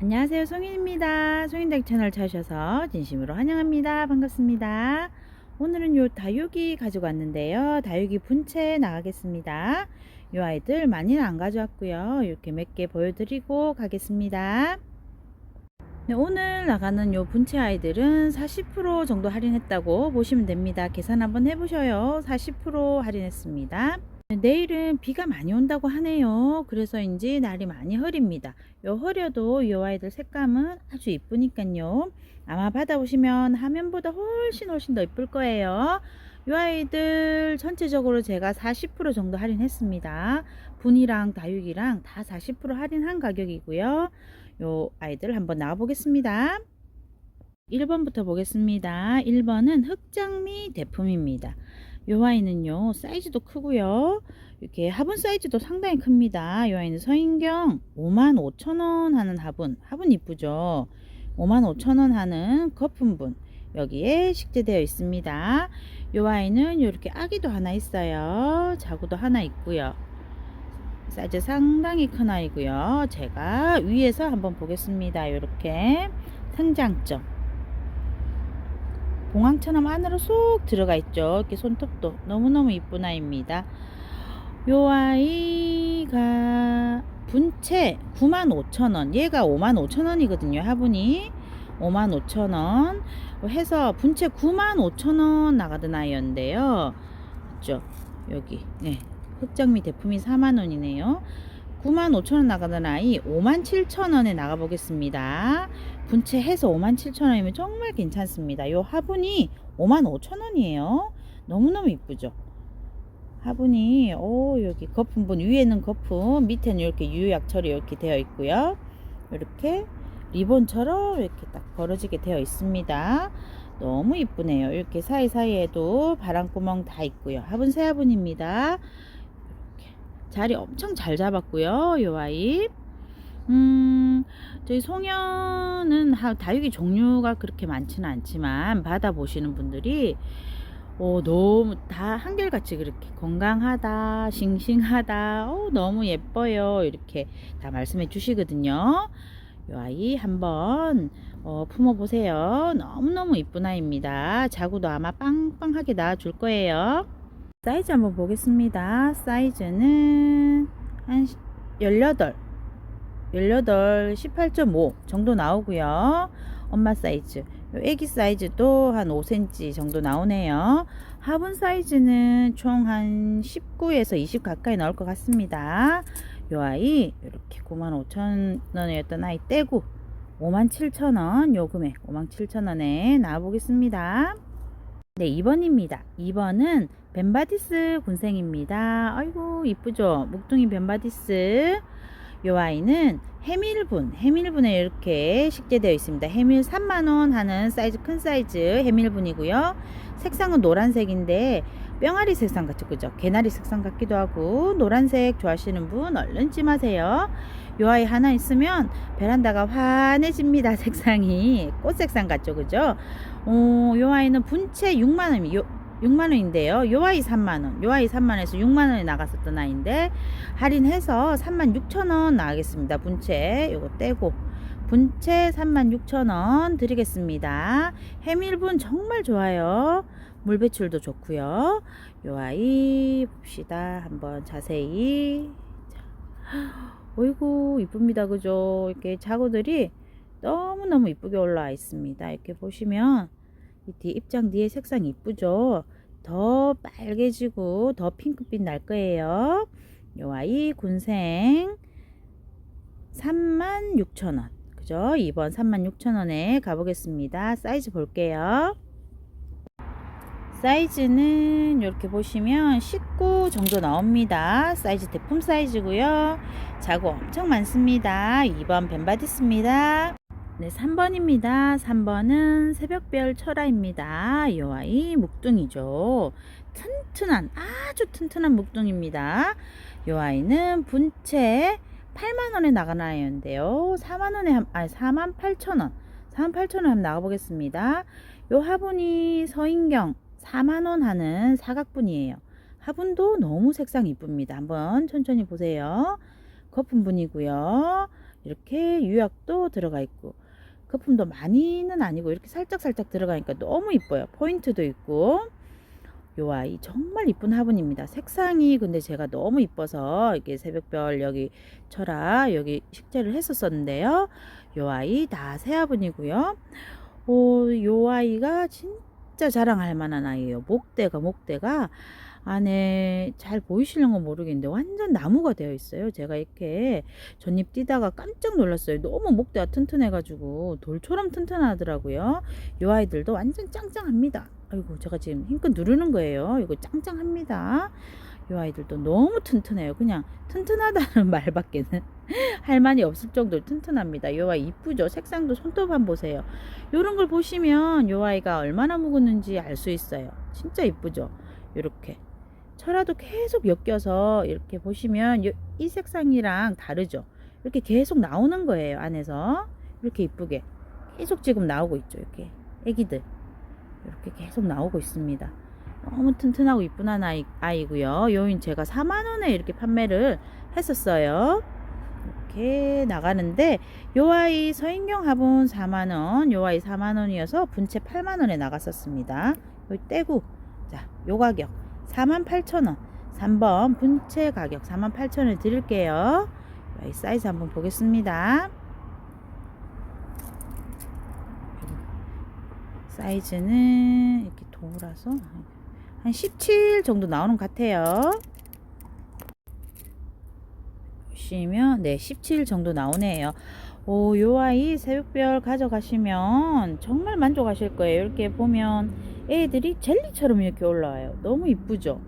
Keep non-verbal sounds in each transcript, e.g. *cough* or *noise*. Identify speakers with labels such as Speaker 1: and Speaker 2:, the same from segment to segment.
Speaker 1: 안녕하세요. 송인입니다. 송인댁 채널 찾으셔서 진심으로 환영합니다. 반갑습니다. 오늘은 요 다육이 가지고 왔는데요. 다육이 분채 나가겠습니다. 요 아이들 많이는 안 가져왔고요. 이렇게 몇 개 보여드리고 가겠습니다. 네, 오늘 나가는 요 분채 아이들은 40% 정도 할인했다고 보시면 됩니다. 계산 한번 해보셔요. 40% 할인했습니다 내일은 비가 많이 온다고 하네요. 그래서인지 날이 많이 흐립니다. 요 흐려도 이 아이들 색감은 아주 이쁘니까요. 아마 받아보시면 화면보다 훨씬 훨씬 더 이쁠 거예요. 이 아이들 전체적으로 제가 40% 정도 할인했습니다. 분이랑 다육이랑 다 40% 할인한 가격이고요. 요 아이들 한번 나와 보겠습니다. 1번부터 보겠습니다. 1번은 흑장미 대품입니다. 요 아이는요 사이즈도 크고요. 이렇게 화분 사이즈도 상당히 큽니다. 요 아이는 서인경 55,000원 하는 화분 화분 이쁘죠? 55,000원 하는 거품분 여기에 식재되어 있습니다. 요 아이는 이렇게 아기도 하나 있어요. 자구도 하나 있고요. 사이즈 상당히 큰 아이고요. 제가 위에서 한번 보겠습니다. 이렇게 성장점 봉황처럼 안으로 쏙 들어가 있죠. 이렇게 손톱도 너무너무 이쁜 아이입니다. 요 아이가 분채 95,000원. 얘가 55,000원이거든요. 화분이 55,000원. 해서 분채 95,000원 나가던 아이였는데요. 그죠? 여기. 네. 흑장미 대품이 4만원이네요. 95,000원 나가던 아이 57,000원에 나가보겠습니다. 분채해서 57,000원이면 정말 괜찮습니다. 요 화분이 55,000원이에요. 너무너무 이쁘죠? 화분이 오 여기 거품분 위에는 거품 밑에는 이렇게 유약 처리 이렇게 되어 있고요. 이렇게 리본처럼 이렇게 딱 벌어지게 되어 있습니다. 너무 이쁘네요. 이렇게 사이사이에도 바람구멍 다 있고요. 화분 새 화분입니다. 자리 엄청 잘 잡았고요. 요 아이. 음, 저희 송현은 다육이 종류가 그렇게 많지는 않지만 받아보시는 분들이 어, 너무 다 한결같이 그렇게 건강하다, 싱싱하다, 어, 너무 예뻐요. 이렇게 다 말씀해 주시거든요. 요 아이 한번 어, 품어보세요. 너무너무 이쁜 아이입니다. 자구도 아마 빵빵하게 나와줄 거예요. 사이즈 한번 보겠습니다. 사이즈는 한 18, 18, 18.5 정도 나오고요. 엄마 사이즈, 애기 사이즈도 한 5cm 정도 나오네요. 화분 사이즈는 총 한 19에서 20 가까이 나올 것 같습니다. 요 아이 이렇게 95,000원이었던 아이 떼고 57,000원 요 금액 57,000원에 나와보겠습니다. 네 2번입니다. 2번은 벤바디스 군생입니다. 아이고 이쁘죠? 묵둥이 벤바디스 요 아이는 해밀분, 해밀분에 이렇게 식재되어 있습니다. 해밀 3만원 하는 사이즈 큰 사이즈 해밀분이고요. 색상은 노란색인데 뿅아리 색상 같죠 그죠? 개나리 색상 같기도 하고 노란색 좋아하시는 분 얼른 찜하세요. 요 아이 하나 있으면 베란다가 환해집니다. *laughs* 색상이 꽃 색상 같죠 그죠? 어, 요 아이는 분채 6만원 요 6만원인데요. 요 아이 3만원, 요 아이 3만원에서 6만원에 나갔었던 아이인데, 할인해서 36,000원 나가겠습니다. 분채, 요거 떼고. 분채 36,000원 드리겠습니다. 해밀분 정말 좋아요. 물 배출도 좋고요. 요 아이 봅시다. 한번 자세히. 자, 어이구, 이쁩니다. 그죠? 이렇게 자구들이 너무너무 이쁘게 올라와 있습니다. 이렇게 보시면 이 뒤 입장 뒤에 색상 이쁘죠? 더 빨개지고 더 핑크빛 날 거예요. 요 아이 군생 36,000원. 그죠? 2번 36,000원에 가보겠습니다. 사이즈 볼게요. 사이즈는 이렇게 보시면 19 정도 나옵니다. 사이즈 대품 사이즈고요. 자구 엄청 많습니다. 2번 벤바디스입니다. 네, 3번입니다. 3번은 새벽별 철화입니다. 이 아이 묵둥이죠. 튼튼한, 아주 튼튼한 묵둥입니다. 이 아이는 분채 8만원에 나가는 아이인데요. 4만원에, 아니, 4만 8천원. 4만 8천원 한번 나가보겠습니다. 요 화분이 서인경 4만원 하는 사각분이에요. 화분도 너무 색상 이쁩니다. 한번 천천히 보세요. 거품분이고요. 이렇게 유약도 들어가 있고 거품도 많이는 아니고 이렇게 살짝살짝 들어가니까 너무 이뻐요. 포인트도 있고 요 아이 정말 이쁜 화분입니다. 색상이 근데 제가 너무 이뻐서 이렇게 새벽별 여기 철아 여기 식재를 했었었는데요. 요 아이 다 새 화분이고요. 오, 요 아이가 진짜 자랑할 만한 아이예요. 목대가 목대가 안에 잘 보이시려는 모르겠는데 완전 나무가 되어 있어요. 제가 이렇게 전입 뛰다가 깜짝 놀랐어요. 너무 목대가 튼튼해가지고 돌처럼 튼튼하더라고요. 요 아이들도 완전 짱짱합니다. 아이고 제가 지금 힘껏 누르는 거예요. 이거 짱짱합니다. 요 아이들도 너무 튼튼해요. 그냥 튼튼하다는 *laughs* 말밖에는 할 말이 없을 정도로 튼튼합니다. 요 아이 이쁘죠? 색상도 손톱 한번 보세요. 요런 걸 보시면 요 아이가 얼마나 묵었는지 알 수 있어요. 진짜 이쁘죠? 요렇게. 철화도 계속 엮여서 이렇게 보시면 요- 이 색상이랑 다르죠? 이렇게 계속 나오는 거예요. 안에서. 이렇게 이쁘게. 계속 지금 나오고 있죠. 이렇게. 애기들. 이렇게 계속 나오고 있습니다. 너무 튼튼하고 이쁜 한 아이, 아이고요. 요인 제가 4만원에 이렇게 판매를 했었어요. 이렇게 나가는데 요 아이 서인경 화분 4만원 요 아이 4만원이어서 분채 8만원에 나갔었습니다. 요 떼구 자요 가격 48,000원 3번 분채 가격 48,000원에 드릴게요. 요 아이 사이즈 한번 보겠습니다. 사이즈는 이렇게 돌아서 한 17 정도 나오는 것 같아요. 보시면 네, 17 정도 나오네요. 오, 요 아이 새벽별 가져가시면 정말 만족하실 거예요. 이렇게 보면 애들이 젤리처럼 이렇게 올라와요. 너무 이쁘죠?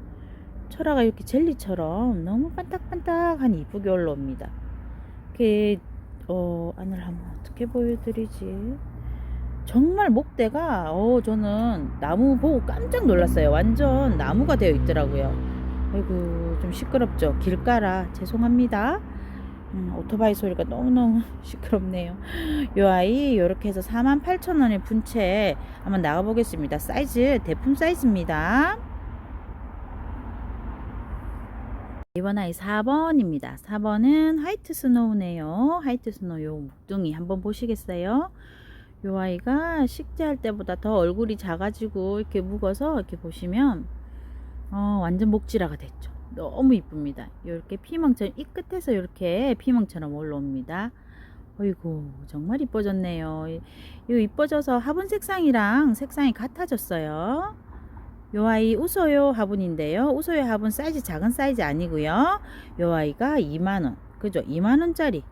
Speaker 1: 철화가 이렇게 젤리처럼 너무 반딱반딱한 이쁘게 올라옵니다. 이렇게 어, 안을 한번 어떻게 보여드리지? 정말 목대가 어 저는 나무 보고 깜짝 놀랐어요. 완전 나무가 되어 있더라고요. 아이고 좀 시끄럽죠. 길가라 죄송합니다. 음, 오토바이 소리가 너무너무 *laughs* 시끄럽네요. 요 아이 요렇게 해서 48,000원의 분채 한번 나가 보겠습니다. 사이즈 대품 사이즈입니다. 이번 아이 4번입니다. 4번은 화이트 스노우네요. 화이트 스노우 요 묵둥이 한번 보시겠어요? 요 아이가 식재할 때보다 더 얼굴이 작아지고 이렇게 묵어서 이렇게 보시면 어, 완전 목지라가 됐죠. 너무 이쁩니다. 이렇게 피멍처럼 이 끝에서 이렇게 피멍처럼 올라옵니다. 어이구 정말 이뻐졌네요. 이- 이거 이뻐져서 화분 색상이랑 색상이 같아졌어요. 요 아이 웃어요 화분인데요. 웃어요 화분 사이즈 작은 사이즈 아니고요. 요 아이가 2만원 그죠? 2만원짜리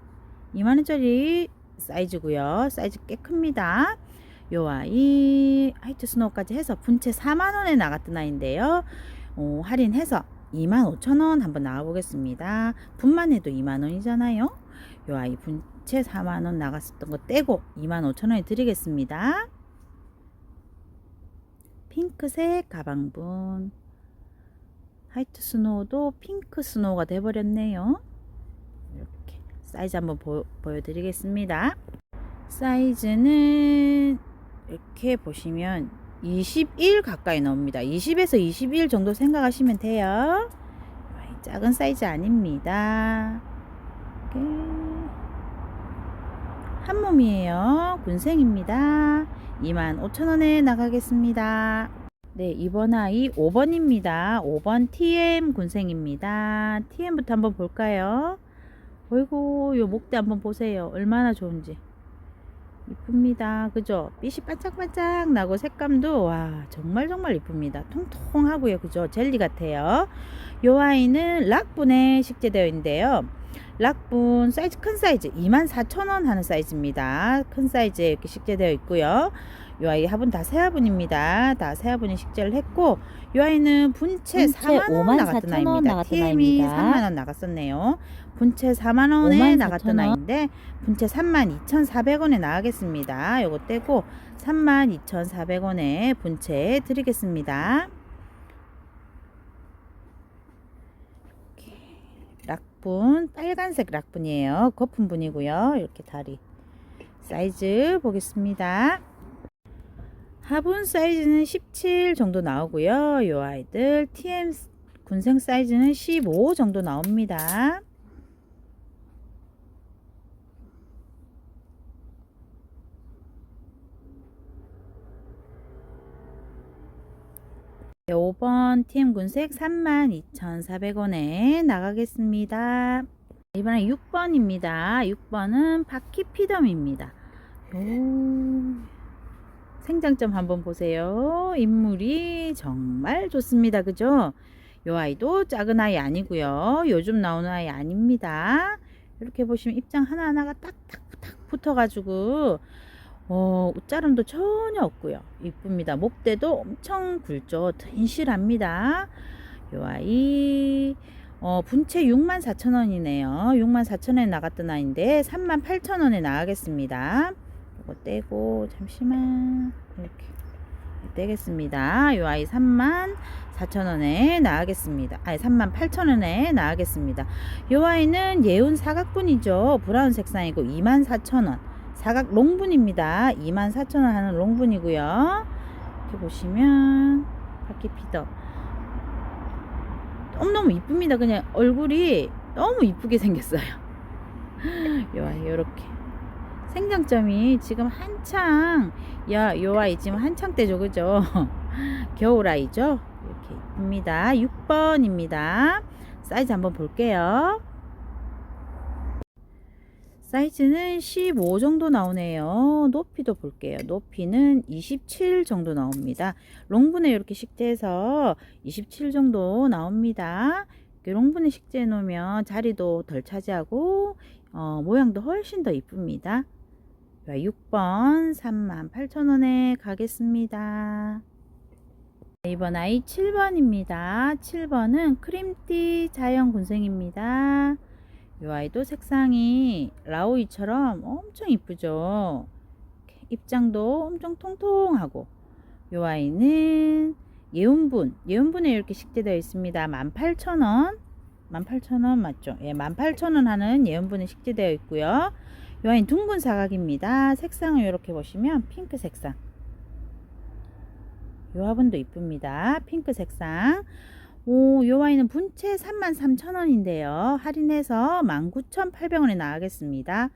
Speaker 1: 2만원짜리 사이즈고요. 사이즈 꽤 큽니다. 요 아이 화이트 스노우까지 해서 분채 4만원에 나갔던 아이인데요. 어, 할인해서 25,000원 한번 나와보겠습니다. 분만 해도 2만원이잖아요. 요 아이 분채 4만원 나갔었던 거 떼고 25,000원에 드리겠습니다. 핑크색 가방분 화이트 스노우도 핑크 스노우가 돼버렸네요. 이렇게 사이즈 한번 보, 보여드리겠습니다. 사이즈는 이렇게 보시면 21 가까이 나옵니다. 20에서 21 정도 생각하시면 돼요. 작은 사이즈 아닙니다. 한 몸이에요. 군생입니다. 25,000원에 나가겠습니다. 네, 이번 아이 5번입니다. 5번 TM 군생입니다. TM부터 한번 볼까요? 어이구, 요 목대 한번 보세요. 얼마나 좋은지. 이쁩니다. 그죠? 빛이 반짝반짝 나고 색감도 와 정말 정말 이쁩니다. 통통하고요. 그죠? 젤리 같아요. 요 아이는 락분에 식재되어 있는데요. 락분 사이즈 큰 사이즈 24,000원 하는 사이즈입니다. 큰 사이즈에 이렇게 식재되어 있고요. 요 아이 화분 다 새화분입니다. 다 새화분이 식재를 했고 요 아이는 분채
Speaker 2: 분채
Speaker 1: 4만원 나갔던
Speaker 2: 54,000원
Speaker 1: 아이입니다.
Speaker 2: 나갔던
Speaker 1: TM이
Speaker 2: 아이입니다.
Speaker 1: 3만원 나갔었네요. 분채 4만원에
Speaker 2: 54,000원.
Speaker 1: 나갔던 아이인데 분채 32,400원에 나가겠습니다. 요거 떼고 32,400원에 분채 드리겠습니다. 락분 빨간색 락분이에요. 거품분이고요. 이렇게 다리 사이즈 보겠습니다. 화분 사이즈는 17 정도 나오고요. 요 아이들 TM 군생 사이즈는 15 정도 나옵니다. 5번 TM 군색 32,400원에 나가겠습니다. 이번에 6번입니다. 6번은 바퀴피덤입니다. 요 생장점 한번 보세요. 인물이 정말 좋습니다. 그죠? 요 아이도 작은 아이 아니고요. 요즘 나오는 아이 아닙니다. 이렇게 보시면 입장 하나하나가 딱딱딱 붙어가지고 어, 옷자름도 전혀 없고요. 이쁩니다. 목대도 엄청 굵죠. 튼실합니다. 요 아이 어, 분채 64,000원이네요. 64,000원에 나갔던 아이인데 38,000원에 나가겠습니다. 이거 떼고 잠시만 이렇게 떼겠습니다. 요 아이 34,000원에 나가겠습니다. 아니 38,000원에 나가겠습니다. 요 아이는 예운 사각분이죠. 브라운 색상이고 24,000원. 사각 롱분입니다. 24,000원 하는 롱분이고요. 이렇게 보시면 바퀴 피더 너무너무 이쁩니다. 그냥 얼굴이 너무 이쁘게 생겼어요. *laughs* 요 아이 요렇게 생장점이 지금 한창 야, 요 아이 지금 한창 때죠. 그죠? *laughs* 겨울 아이죠? 이렇게 이쁩니다. 6번입니다. 사이즈 한번 볼게요. 사이즈는 15 정도 나오네요. 높이도 볼게요. 높이는 27 정도 나옵니다. 롱분에 이렇게 식재해서 27 정도 나옵니다. 롱분에 식재해 놓으면 자리도 덜 차지하고 어, 모양도 훨씬 더 이쁩니다. 6번 38,000원에 가겠습니다. 이번 아이 7번입니다. 7번은 크림띠 자연 군생입니다. 이 아이도 색상이 라오이처럼 엄청 이쁘죠. 입장도 엄청 통통하고 이 아이는 예운분, 예운분에 이렇게 식재되어 있습니다. 18,000원. 18,000원 맞죠? 예, 18,000원 하는 예운분에 식재되어 있고요. 이 아이는 둥근 사각입니다. 색상을 이렇게 보시면 핑크 색상. 이 화분도 이쁩니다. 핑크 색상. 오, 요 아이는 분채 33,000원인데요. 할인해서 19,800원에 나가겠습니다.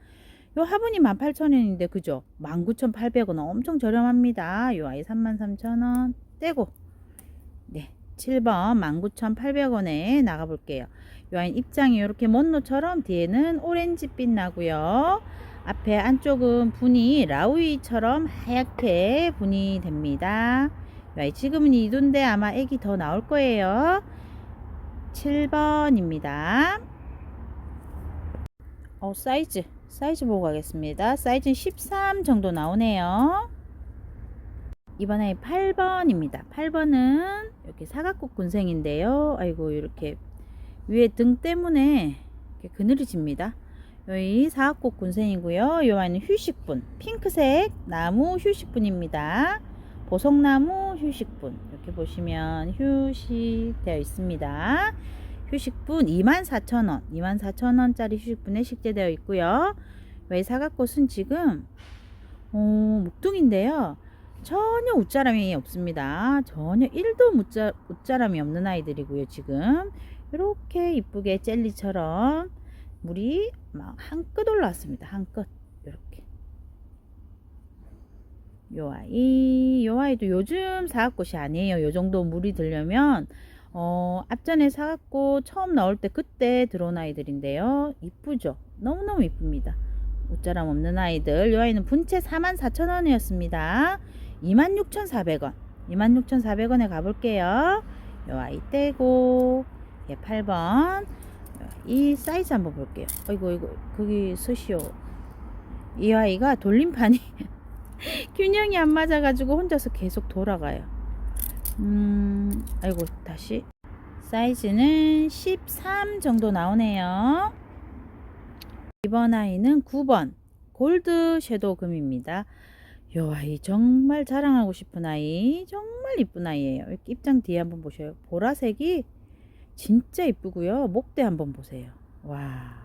Speaker 1: 요 화분이 18,000원인데 그죠? 19,800원 엄청 저렴합니다. 요 아이 33,000원 떼고 네, 7번 19,800원에 나가 볼게요. 요 아이 입장이 이렇게 먼노처럼 뒤에는 오렌지빛 나고요. 앞에 안쪽은 분이 라우이처럼 하얗게 분이 됩니다. 네, 지금은 이둔데 아마 애기 더 나올 거예요. 7번입니다. 어, 사이즈. 사이즈 보고 가겠습니다. 사이즈는 13 정도 나오네요. 이번에 8번입니다. 8번은 이렇게 사각꽃 군생인데요. 아이고, 이렇게 위에 등 때문에 이렇게 그늘이 집니다. 여기 사각꽃 군생이고요. 요 안은 휴식분, 핑크색 나무 휴식분입니다. 보석나무 휴식분 이렇게 보시면 휴식 되어 있습니다. 휴식분 24,000원 24,000원짜리 휴식분에 식재되어 있고요. 왜 사각꽃은 지금 어, 목둥인데요. 전혀 웃자람이 없습니다. 전혀 1도 웃자, 웃자람이 없는 아이들이고요. 지금 이렇게 이쁘게 젤리처럼 물이 막 한끗 올라왔습니다. 한끗 이렇게 요 아이, 요 아이도 요즘 사각꽃이 아니에요. 요 정도 물이 들려면 어, 앞전에 사각꽃 처음 나올 때 그때 들어온 아이들인데요. 이쁘죠? 너무너무 이쁩니다. 옷자람 없는 아이들. 요 아이는 분채 44,000원이었습니다. 26,400원. 26,400원에 가볼게요. 요 아이 떼고, 예, 8번. 이 사이즈 한번 볼게요. 어이구, 이거, 거기 서시오. 이 아이가 돌림판이 *laughs* *laughs* 균형이 안 맞아가지고 혼자서 계속 돌아가요. 음, 아이고, 다시. 사이즈는 13 정도 나오네요. 이번 아이는 9번. 골드 섀도우 금입니다. 요 아이 정말 자랑하고 싶은 아이. 정말 이쁜 아이예요. 입장 뒤에 한번 보셔요. 보라색이 진짜 이쁘고요. 목대 한번 보세요. 와.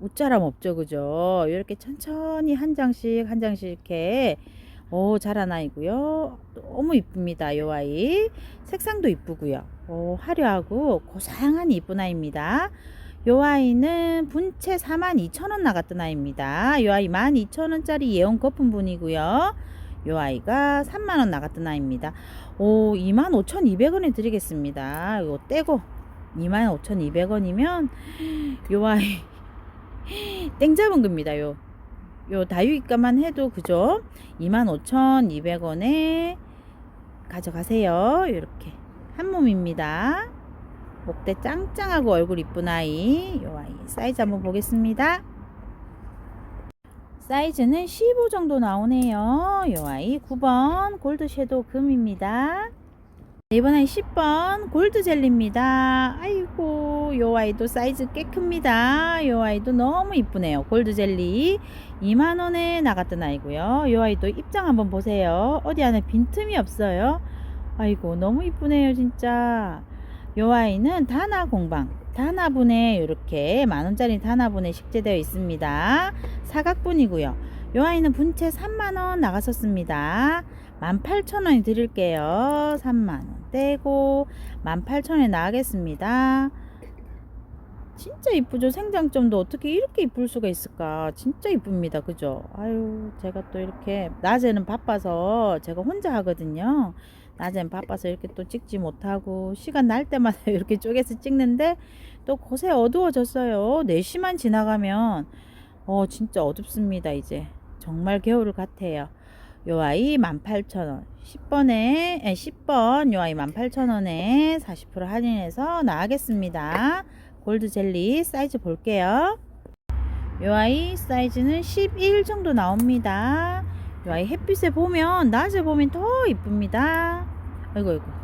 Speaker 1: 웃자람 없죠, 그죠? 이렇게 천천히 한 장씩 한 장씩 이렇게 오, 자란 아이고요. 너무 이쁩니다, 요 아이. 색상도 이쁘고요. 오, 화려하고 고상한 이쁜 아이입니다. 요 아이는 분채 42,000원 나갔던 아이입니다. 요 아이 12,000원짜리 예온 거품 분이고요. 요 아이가 3만원 나갔던 아이입니다. 오, 25,200원에 드리겠습니다. 이거 떼고 25,200원이면 요 아이 땡 잡은 겁니다. 요, 요 다육이값만 해도 그죠? 25,200원에 가져가세요. 이렇게 한 몸입니다. 목대 짱짱하고 얼굴 이쁜 아이. 요 아이 사이즈 한번 보겠습니다. 사이즈는 15 정도 나오네요. 요 아이 9번 골드 섀도우 금입니다. 이번 아이 10번 골드 젤리입니다. 아이고 요 아이도 사이즈 꽤 큽니다. 요 아이도 너무 이쁘네요. 골드 젤리 2만원에 나갔던 아이고요. 요 아이도 입장 한번 보세요. 어디 안에 빈틈이 없어요. 아이고 너무 이쁘네요 진짜. 요 아이는 다나 공방 다나분에 이렇게 만원짜리 다나분에 식재되어 있습니다. 사각분이고요. 요 아이는 분채 3만원 나갔었습니다. 18,000원이 드릴게요. 3만원 떼고 18,000원에 나가겠습니다. 진짜 이쁘죠? 생장점도 어떻게 이렇게 이쁠 수가 있을까? 진짜 이쁩니다. 그죠? 아유, 제가 또 이렇게 낮에는 바빠서 제가 혼자 하거든요. 낮엔 바빠서 이렇게 또 찍지 못하고 시간 날 때마다 *laughs* 이렇게 쪼개서 찍는데 또 곳에 어두워졌어요. 4시만 지나가면 어 진짜 어둡습니다. 이제 정말 겨울 같아요. 요 아이 18,000원 10번에 10번 요 아이 18,000원에 40% 할인해서 나가겠습니다. 골드 젤리 사이즈 볼게요. 요 아이 사이즈는 11 정도 나옵니다. 요 아이 햇빛에 보면 낮에 보면 더 이쁩니다. 아이고 아이고.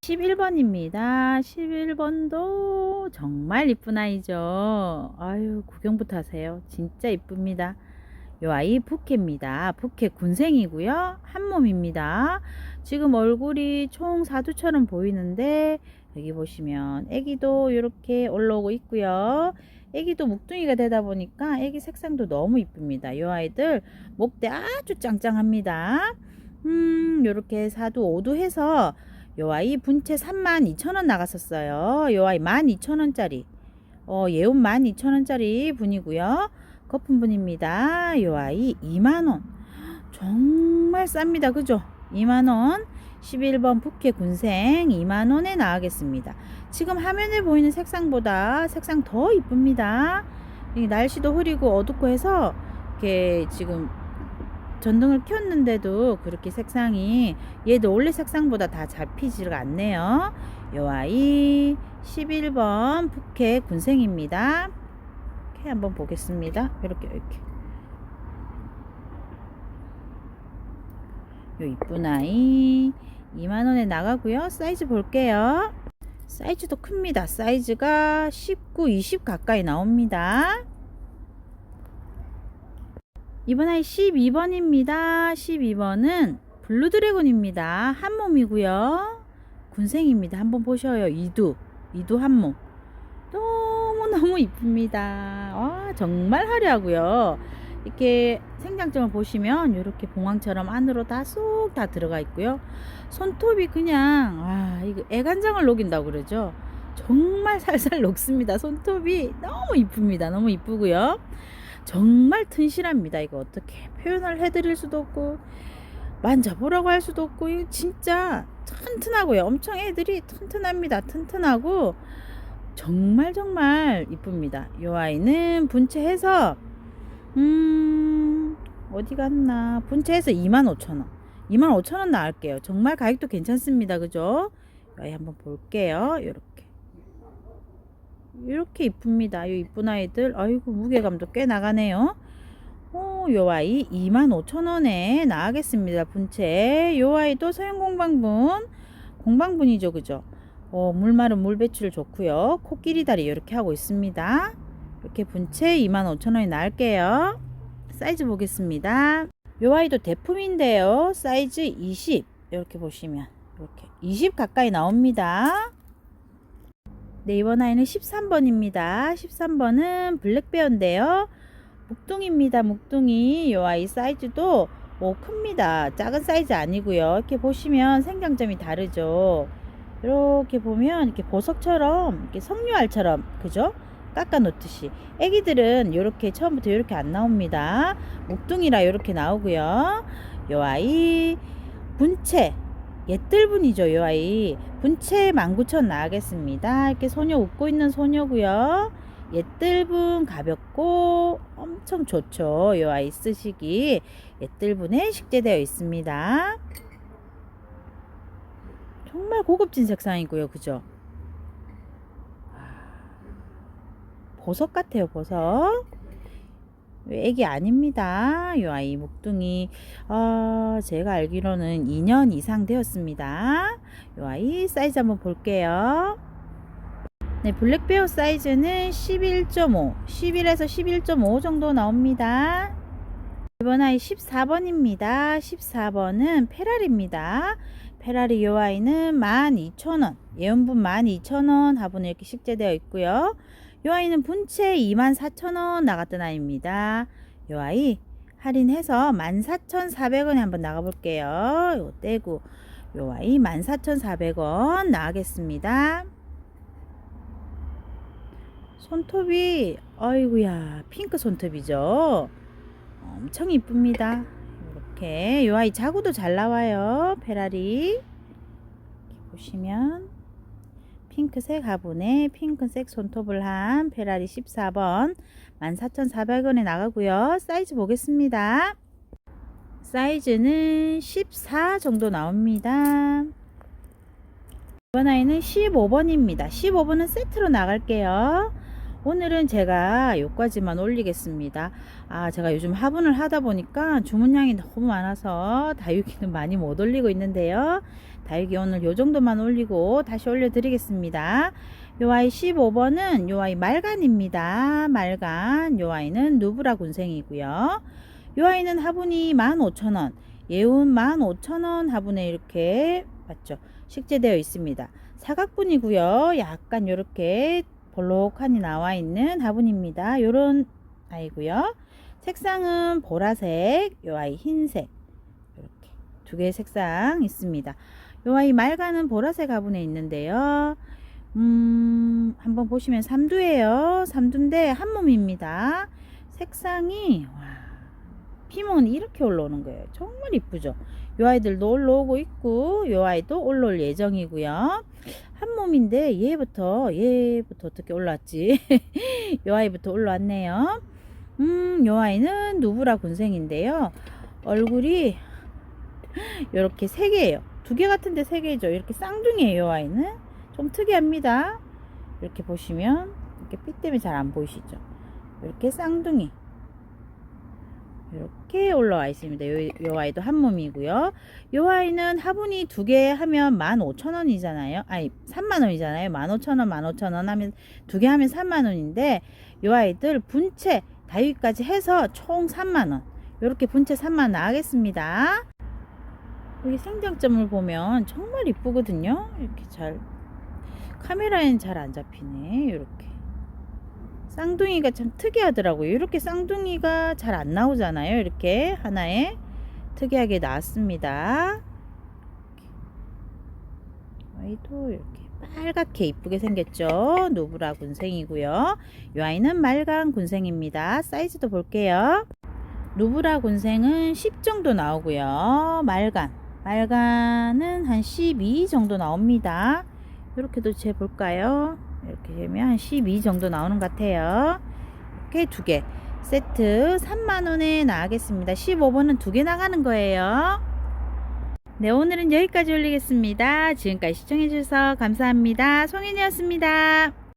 Speaker 1: 11번입니다. 11번도 정말 이쁜 아이죠. 아유, 구경부터 하세요. 진짜 이쁩니다. 요 아이 부케입니다. 부케 군생이고요. 한 몸입니다. 지금 얼굴이 총 사두처럼 보이는데 여기 보시면 애기도 이렇게 올라오고 있고요. 애기도 묵둥이가 되다 보니까 애기 색상도 너무 이쁩니다. 요 아이들 목대 아주 짱짱합니다. 음, 요렇게 사두 오두 해서 요 아이 분채 32,000원 나갔었어요. 요 아이 12,000원짜리. 어, 예운 12,000원짜리 분이고요. 거품 분입니다. 요 아이 2만원. 정말 쌉니다. 그죠? 2만원. 11번 부케 군생 2만원에 나가겠습니다. 지금 화면에 보이는 색상보다 색상 더 이쁩니다. 이 날씨도 흐리고 어둡고 해서 이렇게 지금 전등을 켰는데도 그렇게 색상이 얘도 원래 색상보다 다 잡히지가 않네요. 요 아이 11번 부케 군생입니다. 한번 보겠습니다. 이렇게 이렇게 요 이쁜 아이 2만원에 나가고요. 사이즈 볼게요. 사이즈도 큽니다. 사이즈가 19, 20 가까이 나옵니다. 이번 아이 12번입니다. 12번은 블루 드래곤입니다. 한 몸이고요. 군생입니다. 한번 보셔요. 이두. 이두 한 몸. 너무너무 이쁩니다. 와, 정말 화려하고요. 이렇게 생장점을 보시면 이렇게 봉황처럼 안으로 다 쏙 다 들어가 있고요. 손톱이 그냥 아 이거 애간장을 녹인다고 그러죠. 정말 살살 녹습니다. 손톱이 너무 이쁩니다. 너무 이쁘고요. 정말 튼실합니다. 이거 어떻게 표현을 해드릴 수도 없고 만져보라고 할 수도 없고 이거 진짜 튼튼하고요. 엄청 애들이 튼튼합니다. 튼튼하고 정말 정말 이쁩니다. 이 아이는 분채해서 음 어디 갔나? 분채해서 25,000원. 25,000원 나올게요. 정말 가격도 괜찮습니다. 그죠? 이 아이 한번 볼게요. 이렇게. 이렇게 이쁩니다. 이 이쁜 아이들. 아이고 무게감도 꽤 나가네요. 오, 요 아이 25,000원에 나가겠습니다. 분채 요 아이도 소형 공방분. 공방분이죠. 그죠 어, 물마른 물 배출 좋고요 코끼리 다리 이렇게 하고 있습니다 이렇게 분채 25,000원에 나올게요. 사이즈 보겠습니다. 요 아이도 대품인데요. 사이즈 20 이렇게 보시면 이렇게 20 가까이 나옵니다. 네 이번 아이는 13번입니다. 13번은 블랙베어인데요. 묵둥입니다. 묵둥이 요 아이 사이즈도 뭐 큽니다. 작은 사이즈 아니고요. 이렇게 보시면 생장점이 다르죠. 이렇게 보면 이렇게 보석처럼 이렇게 석류알처럼 그죠? 깎아 놓듯이. 애기들은 이렇게 처음부터 이렇게 안 나옵니다. 목둥이라 이렇게 나오고요. 요 아이 분체 옛들분이죠 요 아이. 분체 19,000 나가겠습니다. 이렇게 소녀 웃고 있는 소녀고요. 옛들분 가볍고 엄청 좋죠 요 아이 쓰시기. 옛들분에 식재되어 있습니다 정말 고급진 색상이고요 그죠 보석 같아요, 보석. 애기 아닙니다. 요 아이 목둥이 어, 제가 알기로는 2년 이상 되었습니다. 요 아이 사이즈 한번 볼게요. 네, 블랙베어 사이즈는 11.5, 11에서 11.5 정도 나옵니다. 이번 아이 14번입니다. 14번은 페라리입니다. 페라리 요 아이는 12,000원, 예언분 12,000원 화분에 이렇게 식재되어 있고요. 요 아이는 분체 24,000원 나갔던 아이입니다. 요 아이 할인해서 14,400원에 한번 나가볼게요. 요 떼고 요 아이 14,400원 나가겠습니다. 손톱이 어이구야 핑크 손톱이죠. 엄청 이쁩니다. 이렇게 요 아이 자구도 잘 나와요. 페라리 보시면 핑크색 화분에 핑크색 손톱을 한 페라리 14번 14,400원에 나가고요. 사이즈 보겠습니다. 사이즈는 14 정도 나옵니다. 이번 아이는 15번입니다. 15번은 세트로 나갈게요. 오늘은 제가 요까지만 올리겠습니다. 아, 제가 요즘 화분을 하다 보니까 주문량이 너무 많아서 다육이는 많이 못 올리고 있는데요. 다육이 오늘 요 정도만 올리고 다시 올려 드리겠습니다. 요 아이 15번은 요 아이 말간입니다. 말간. 요 아이는 누브라 군생이고요. 요 아이는 화분이 15,000원, 예운 15,000원 화분에 이렇게 맞죠? 식재되어 있습니다. 사각분이고요. 약간 요렇게 볼록하니 나와 있는 화분입니다. 요런 아이고요. 색상은 보라색, 요 아이 흰색 이렇게 두 개의 색상 있습니다. 요 아이 맑은 보라색 화분에 있는데요. 음, 한번 보시면 삼두예요. 삼두인데 한 몸입니다. 색상이 와, 피멍은 이렇게 올라오는 거예요. 정말 이쁘죠. 요 아이들도 올라오고 있고 요 아이도 올라올 예정이고요. 한 몸인데 얘부터 얘부터 어떻게 올라왔지? *laughs* 요 아이부터 올라왔네요. 음, 요 아이는 누브라 군생인데요. 얼굴이 이렇게 세 개예요. 두 개 같은데 세 개죠. 이렇게 쌍둥이에요. 요 아이는 좀 특이합니다. 이렇게 보시면 이렇게 빛 때문에 잘 안 보이시죠? 이렇게 쌍둥이 이렇게 올라와 있습니다. 요, 요 아이도 한 몸이고요. 요 아이는 화분이 두 개 하면 15,000원이잖아요. 아니, 3만원이잖아요. 15,000원, 15,000원 하면 두 개 하면 3만원인데 요 아이들 분체 다육까지 해서 총 3만원. 요렇게 분체 3만원 나가겠습니다. 여기 생장점을 보면 정말 이쁘거든요. 이렇게 잘 카메라엔 잘 안 잡히네. 이렇게 쌍둥이가 참 특이하더라고요. 이렇게 쌍둥이가 잘 안 나오잖아요. 이렇게 하나에 특이하게 나왔습니다. 아이도 이렇게 빨갛게 이쁘게 생겼죠. 노브라 군생이고요. 이 아이는 말간 군생입니다. 사이즈도 볼게요. 누브라 군생은 10 정도 나오고요. 말간. 말간은 한 12 정도 나옵니다. 이렇게도 재볼까요? 이렇게 되면 한 12 정도 나오는 것 같아요. 이렇게 두 개. 세트 3만원에 나가겠습니다. 15번은 두 개 나가는 거예요. 네, 오늘은 여기까지 올리겠습니다. 지금까지 시청해주셔서 감사합니다. 송인이었습니다.